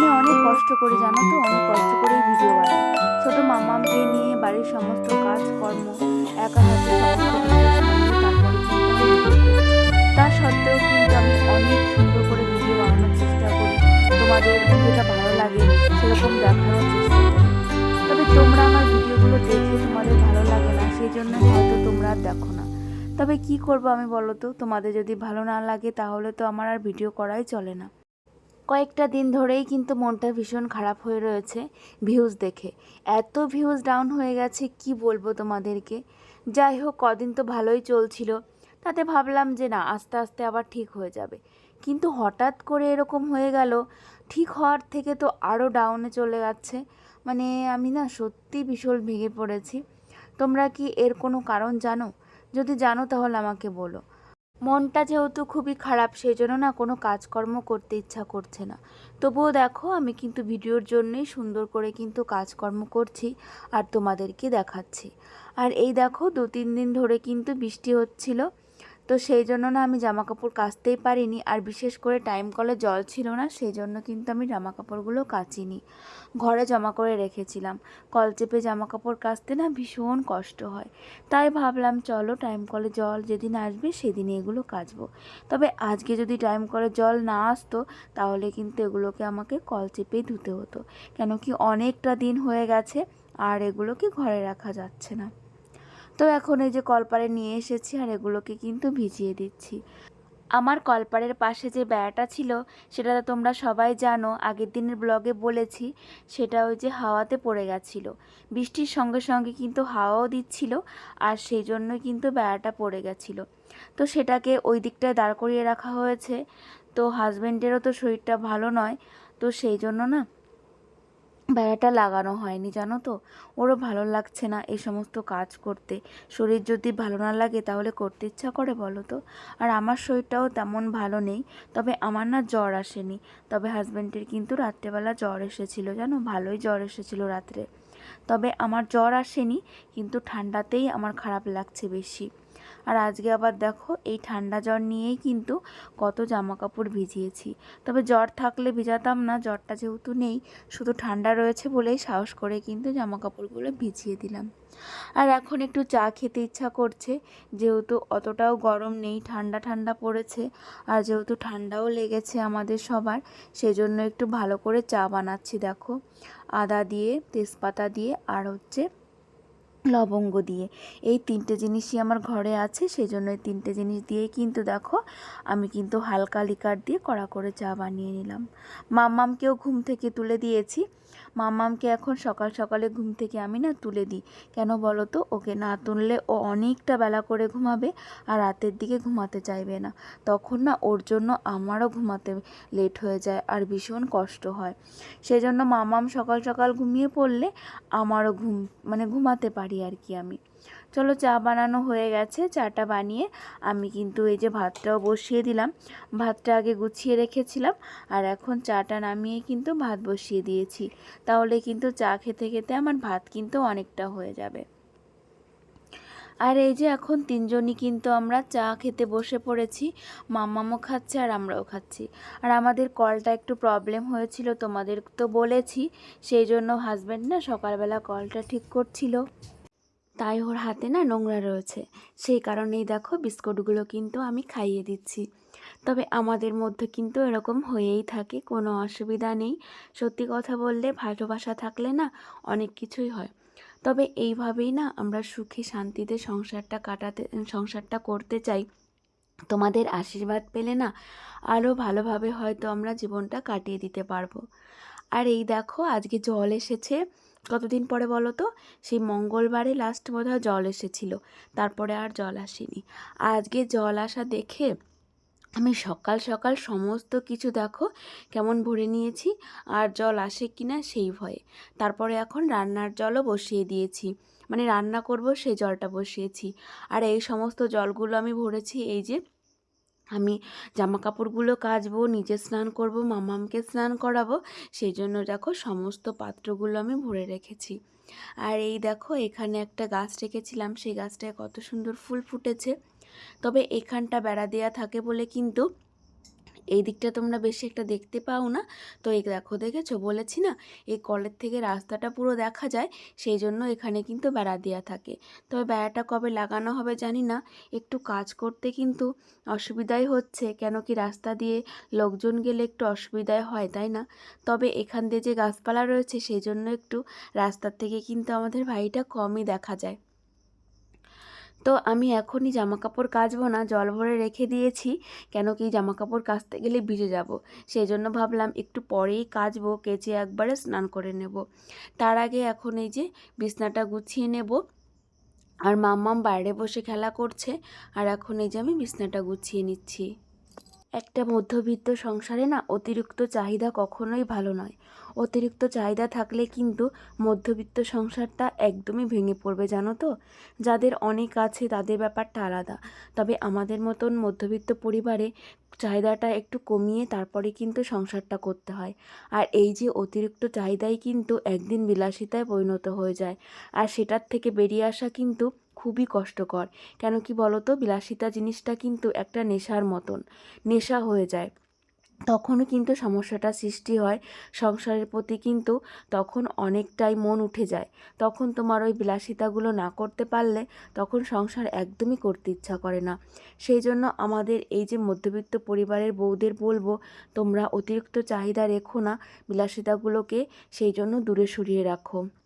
আমি অনেক কষ্ট করে, জানো তো? অনেক কষ্ট করেই ভিডিও বানাই। ছোট মামামকে নিয়ে বাড়ির সমস্ত কাজকর্ম একা হাতে করি। তা সত্ত্বেও কিন্তু আমি অনেক সুন্দর করে ভিডিও বানানোর চেষ্টা করি। তোমাদের ভিডিওটা ভালো লাগে সেরকম দেখানোর চেষ্টা করি। তবে তোমরা আমার ভিডিওগুলো দেখে তোমাদের ভালো লাগে না সেই জন্য হয়তো তোমরা আর দেখো না। তবে কি করব আমি বলো তো? তোমাদের যদি ভালো না লাগে তাহলে তো আমার আর ভিডিও করাই চলে না। কয়েকটা দিন ধরেই কিন্তু মনটা ভীষণ খারাপ হয়ে রয়েছে ভিউজ দেখে। এত ভিউজ ডাউন হয়ে গেছে, কি বলব তোমাদেরকে? যাই হোক, কদিন তো ভালোই চলছিল। তাতে ভাবলাম যে না, আস্তে আস্তে আবার ঠিক হয়ে যাবে। কিন্তু হঠাৎ করে এরকম হয়ে গেল, ঠিক হওয়ার থেকে তো আরও ডাউনে চলে যাচ্ছে। মানে আমি না সত্যি ভীষণ ভেঙে পড়েছি। তোমরা কি এর কোনো কারণ জানো? যদি জানো তাহলে আমাকে বলো। মনটা যেহেতু খুবই খারাপ সেই জন্য না কোনো কাজকর্ম করতে ইচ্ছা করছে না। তবুও দেখো, আমি কিন্তু ভিডিওর জন্যই সুন্দর করে কিন্তু কাজকর্ম করছি আর তোমাদেরকে দেখাচ্ছি। আর এই দেখো দু তিন দিন ধরে কিন্তু বৃষ্টি হচ্ছিল। তো সেই জন্য না আমি জামা কাপড় কাচতেই পারিনি। আর বিশেষ করে টাইম কলে জল ছিল না, সেই জন্য কিন্তু আমি জামা কাপড়গুলো কাচিনি। ঘরে জমা করে রেখেছিলাম। কল চেপে জামা কাপড় কাচতে না ভীষণ কষ্ট হয়। তাই ভাবলাম, চলো টাইম কলে জল যেদিন আসবে সেদিন এগুলো কাচবো। তবে আজকে যদি টাইম কলে জল না আসতো, তাহলে কিন্তু এগুলোকে আমাকে কল চেপেই ধুতে হতো। কেন কি অনেকটা দিন হয়ে গেছে, আর এগুলোকে ঘরে রাখা যাচ্ছে না। তো এখন এই যে কলপারে নিয়ে এসেছি আর এগুলোকে কিন্তু ভিজিয়ে দিচ্ছি। আমার কলপারের পাশে যে বেড়াটা ছিল, সেটা তোমরা সবাই জানো, আগের দিনের ব্লগে বলেছি, সেটা ওই যে হাওয়াতে পড়ে গেছিল। বৃষ্টির সঙ্গে সঙ্গে কিন্তু হাওয়াও দিচ্ছিল আর সেই জন্য কিন্তু বেড়াটা পড়ে গেছিল। তো সেটাকে ওই দিকটায় দাঁড় করিয়ে রাখা হয়েছে। তো হাজব্যান্ডেরও তো শরীরটা ভালো নয়, তো সেই জন্য না বেড়াটা লাগানো হয়নি, জানো তো? ওরও ভালো লাগছে না এই সমস্ত কাজ করতে। শরীর যদি ভালো না লাগে তাহলে করতে ইচ্ছা করে, বলো তো? আর আমার শরীরটাও তেমন ভালো নেই, তবে আমার না জ্বর আসেনি। তবে হাজব্যান্ডের কিন্তু রাত্রেবেলা জ্বর এসেছিল, জানো? ভালোই জ্বর এসেছিল রাত্রে। তবে আমার জ্বর আসেনি, কিন্তু ঠান্ডাতেই আমার খারাপ লাগছে বেশি। আর আজকে আবার দেখো এই ঠান্ডা জ্বর নিয়েই কিন্তু কত জামা কাপড় ভিজিয়েছি। তবে জ্বর থাকলে ভিজাতাম না, জ্বরটা যেহেতু নেই, শুধু ঠান্ডা রয়েছে বলেই সাহস করে কিন্তু জামা কাপড়গুলো ভিজিয়ে দিলাম। আর এখন একটু চা খেতে ইচ্ছা করছে, যেহেতু অতটাও গরম নেই, ঠান্ডা ঠান্ডা পড়েছে, আর যেহেতু ঠান্ডাও লেগেছে আমাদের সবার, সেজন্য একটু ভালো করে চা বানাচ্ছি দেখো। আদা দিয়ে, তেজপাতা দিয়ে, আর হচ্ছে লবঙ্গ দিয়ে। এই তিনটে জিনিসই আমার ঘরে আছে সেই জন্য এই তিনটে জিনিস দিয়েই কিন্তু দেখো, আমি কিন্তু হালকা লিকার দিয়ে কড়া করে চা বানিয়ে নিলাম। মাম্মামকেও ঘুম থেকে তুলে দিয়েছি। মাম্মামকে এখন সকাল সকালে ঘুম থেকে আমি না তুলে দিই। কেন বলো তো? ওকে না তুললে ও অনেকটা বেলা করে ঘুমাবে আর রাতের দিকে ঘুমাতে চাইবে না। তখন না ওর জন্য আমারও ঘুমাতে লেট হয়ে যায় আর ভীষণ কষ্ট হয়। সেই জন্য মামাম সকাল সকাল ঘুমিয়ে পড়লে আমারও ঘুম মানে ঘুমাতে পারি আর কি আমি। চলো চা বানানো হয়ে গেছে, চাটা বানিয়ে আমি কিন্তু এই যে ভাতটাও বসিয়ে দিলাম। ভাতটা আগে গুছিয়ে রেখেছিলাম আর এখন চাটা নামিয়ে কিন্তু ভাত বসিয়ে দিয়েছি। তাহলে কিন্তু চা খেতে খেতে আমার ভাত কিন্তু অনেকটা হয়ে যাবে। আর এই যে এখন তিনজনই কিন্তু আমরা চা খেতে বসে পড়েছি মাম্মামও খাচ্ছে আর আমরাও খাচ্ছি। আর আমাদের কলটা একটু প্রবলেম হয়েছিল, তোমাদের তো বলেছি, সেই জন্য হাজব্যান্ড না সকালবেলা কলটা ঠিক করছিল। তাই ওর হাতে না নোংরা রয়েছে। সেই কারণেই দেখো বিস্কুটগুলো কিন্তু আমি খাইয়ে দিচ্ছি। তবে আমাদের মধ্যে কিন্তু এরকম হয়েই থাকে, কোনো অসুবিধা নেই। সত্যি কথা বললে ভালোবাসা থাকলে না অনেক কিছুই হয়। তবে এইভাবেই না আমরা সুখে শান্তিতে সংসারটা কাটাতে, সংসারটা করতে চাই। তোমাদের আশীর্বাদ পেলে না আরও ভালোভাবে হয়তো আমরা জীবনটা কাটিয়ে দিতে পারব। আর এই দেখো আজকে জল এসেছে। কতদিন পরে বলো তো? সেই মঙ্গলবারে লাস্ট বোধহয় জল এসেছিল। তারপরে আর জল আসেনি। আজকে জল আসা দেখে আমি সকাল সকাল সমস্ত কিছু দেখো, কেমন ভরে নিয়েছি, আর জল আসে কি না সেই ভয়ে। তারপরে এখন রান্নার জলও বসিয়ে দিয়েছি। মানে রান্না করব, সেই জলটা বসিয়েছি। আর এই সমস্ত জলগুলো আমি ভরেছি, এই যে আমি জামা কাপড়গুলো কাচবো, নিজে স্নান করব, মামামকে স্নান করাবো, সেই জন্য দেখো সমস্ত পাত্রগুলো আমি ভরে রেখেছি। আর এই দেখো এখানে একটা গাছ রেখেছিলাম, সেই গাছটায় কত সুন্দর ফুল ফুটেছে। তবে এখানটা বেড়া দেওয়া থাকে বলে কিন্তু এই দিকটা তোমরা বেশি একটা দেখতে পাও না। তো এই দেখো দেখেছ? বলেছি না, এই কলের থেকে রাস্তাটা পুরো দেখা যায়, সেই জন্য এখানে কিন্তু বেড়া দেওয়া থাকে। তবে বেড়াটা কবে লাগানো হবে জানি না, একটু কাজ করতে কিন্তু অসুবিধাই হচ্ছে, কেন কি রাস্তা দিয়ে লোকজন গেলে একটু অসুবিধাই হয়, তাই না? তবে এখান দিয়ে যে গাছপালা রয়েছে, সেই জন্য একটু রাস্তার থেকে কিন্তু আমাদের ভাইটা কমই দেখা যায়। তো আমি এখনই জামা কাপড় কাচবো না, জল ভরে রেখে দিয়েছি, কেন কি জামা কাপড় কাচতে গেলে ভিজে যাব। সেই জন্য ভাবলাম একটু পরেই কাচবো, কেচে একবারে স্নান করে নেব। তার আগে এখন এই যে বিছনাটা গুছিয়ে নেব। আর মাম্মাম বাইরে বসে খেলা করছে, আর এখন এই যে আমি বিছনাটা গুছিয়ে নিচ্ছি। একটা মধ্যবিত্ত সংসারে না অতিরিক্ত চাহিদা কখনোই ভালো নয়। অতিরিক্ত চাহিদা থাকলে কিন্তু মধ্যবিত্ত সংসারটা একদমই ভেঙে পড়বে, জানো তো? যাদের অনেক আছে তাদের ব্যাপারটা আলাদা। তবে আমাদের মতন মধ্যবিত্ত পরিবারে চাহিদাটা একটু কমিয়ে তারপরে কিন্তু সংসারটা করতে হয়। আর এই যে অতিরিক্ত চাহিদাই কিন্তু একদিন বিলাসিতায় পরিণত হয়ে যায়। আর সেটার থেকে বেরিয়ে আসা কিন্তু খুবই কষ্টকর। কেন কি বলতো? বিলাসিতা জিনিসটা কিন্তু একটা নেশার মতন। নেশা হয়ে যায়। তখনও কিন্তু সমস্যাটা সৃষ্টি হয়। সংসারের প্রতি কিন্তু তখন অনেকটাই মন উঠে যায়। তখন তোমার ওই বিলাসিতাগুলো না করতে পারলে তখন সংসার একদমই করতে ইচ্ছা করে না। সেই জন্য আমাদের এই যে মধ্যবিত্ত পরিবারের বউদের বলব, তোমরা অতিরিক্ত চাহিদা রেখো না, বিলাসিতাগুলোকে সেই জন্য দূরে সরিয়ে রাখো।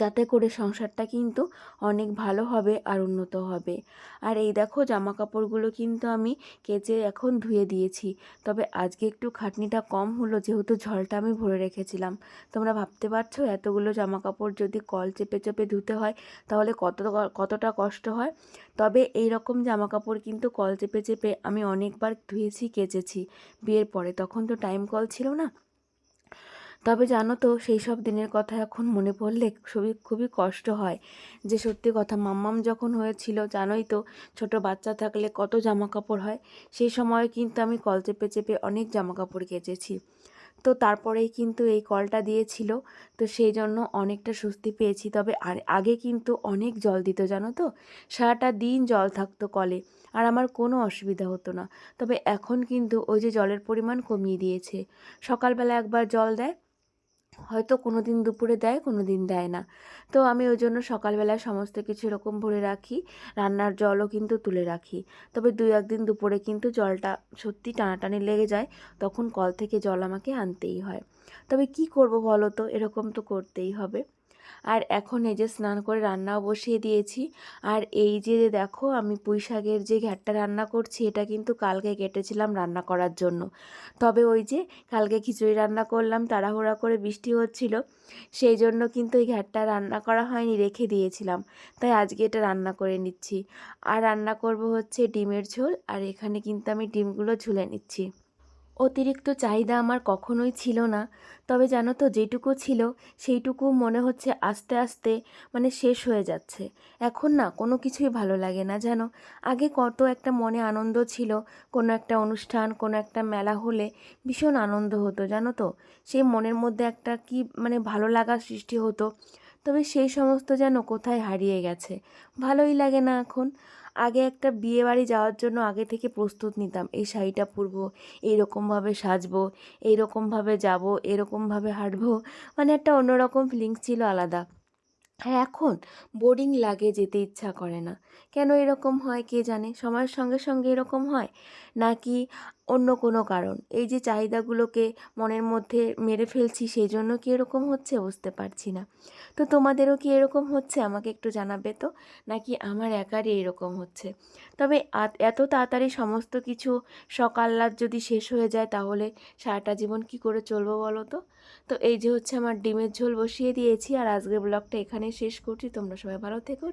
তাতে করে সংসারটা কিন্তু অনেক ভালো হবে আর উন্নত হবে। আর এই দেখো জামা কাপড়গুলো কিন্তু আমি কেচে এখন ধুয়ে দিয়েছি। তবে আজকে একটু খাটনিটা কম হলো যেহেতু ঝলটা আমি ভরে রেখেছিলাম। তোমরা ভাবতে পারছ এতগুলো জামা কাপড় যদি কল চেপে চেপে ধুতে হয় তাহলে কত কতটা কষ্ট হয়? তবে এই রকম জামা কাপড় কিন্তু কল চেপে চেপে আমি অনেকবার ধুয়েছি, কেচেছি। বিয়ের পরে তখন তো টাইম কল ছিল না। তবে জানো তো, সেই সব দিনের কথা এখন মনে পড়লে খুবই খুবই কষ্ট হয়। যে সত্যি কথা, মাম্মাম যখন হয়েছিল, জানোই তো, ছোট বাচ্চা থাকলে কত জামা কাপড় হয়। সেই সময় কিন্তু আমি কল চেপে চেপে অনেক জামা কাপড় কেচেছি। তো তারপরেই কিন্তু এই কলটা দিয়েছিল, তো সেই জন্য অনেকটা স্বস্তি পেয়েছি। তবে আর আগে কিন্তু অনেক জল দিত, জানো তো? সারাটা দিন জল থাকতো কলে, আর আমার কোনো অসুবিধা হতো না। তবে এখন কিন্তু ওই যে জলের পরিমাণ কমিয়ে দিয়েছে। সকালবেলা একবার জল দেয় হয়তো কোনো দিন দুপুরে দেয় কোনো দিন দেয় না। তো আমি ওই জন্য সকালবেলায় সমস্ত কিছু এরকম ভরে রাখি, রান্নার জলও কিন্তু তুলে রাখি। তবে দুই একদিন দুপুরে কিন্তু জলটা সত্যি টানাটানি লেগে যায়, তখন কল থেকে জল আমাকে আনতেই হয়। তবে কি করব বলো তো? এরকম তো করতেই হবে। আর এখন এই যে স্নান করে রান্নাও বসিয়ে দিয়েছি। আর এই যে দেখো, আমি পুঁই শাকের যে ঘ্যাটটা রান্না করছি, এটা কিন্তু কালকে কেটেছিলাম রান্না করার জন্য। তবে ওই যে কালকে খিচুড়ি রান্না করলাম, তাড়াহুড়া করে বৃষ্টি হচ্ছিল, সেই জন্য কিন্তু এই ঘ্যাটটা রান্না করা হয়নি, রেখে দিয়েছিলাম। তাই আজকে এটা রান্না করে নিচ্ছি। আর রান্না করব হচ্ছে ডিমের ঝোল, আর এখানে কিন্তু আমি ডিমগুলো ঝুলে নিচ্ছি। অতিরিক্ত চাহিদা আমার কখনোই ছিল না। তবে জানো তো, যেটুকু ছিল, সেইটুকু মনে হচ্ছে আস্তে আস্তে মানে শেষ হয়ে যাচ্ছে। এখন না, কোনো কিছুই ভালো লাগে না, জানো? আগে কত একটা মনে আনন্দ ছিল, কোনো একটা অনুষ্ঠান, কোনো একটা মেলা হলে ভীষণ আনন্দ হতো, জানো তো? সেই মনের মধ্যে একটা কি মানে ভালো লাগার সৃষ্টি হতো। তবে সেই সমস্ত যেন কোথায় হারিয়ে গেছে। ভালোই লাগে না এখন। আগে একটা বিয়ে বাড়ি যাওয়ার জন্য আগে থেকে প্রস্তুত নিতাম। এই শাড়িটা পরবো, এইরকমভাবে সাজবো, এইরকমভাবে যাব এরকমভাবে হাঁটবো। মানে একটা অন্যরকম ফিলিংস ছিল আলাদা। হ্যাঁ এখন বোরিং লাগে, যেতে ইচ্ছা করে না। কেন এরকম হয় কে জানে? সময়ের সঙ্গে সঙ্গে এরকম হয়? নাকি অন্য কোনো কারণ। এই যে চাহিদাগুলোকে মনের মধ্যে মেরে ফেলছি সেই জন্য কি এরকম হচ্ছে বুঝতে পারছি না। তো তোমাদেরও কি এরকম হচ্ছে? আমাকে একটু জানাবে তো? নাকি আমার একারই এরকম হচ্ছে? তবে এত তাড়াতাড়ি সমস্ত কিছু সকাল্লাদ যদি শেষ হয়ে যায়, তাহলে সারাটা জীবন কি করে চলবো বলো তো? তো এই যে হচ্ছে আমার ডিমের ঝোল বসিয়ে দিয়েছি, আর আজকের ব্লগটা এখানে শেষ করছি। তোমরা সবাই ভালো থেকো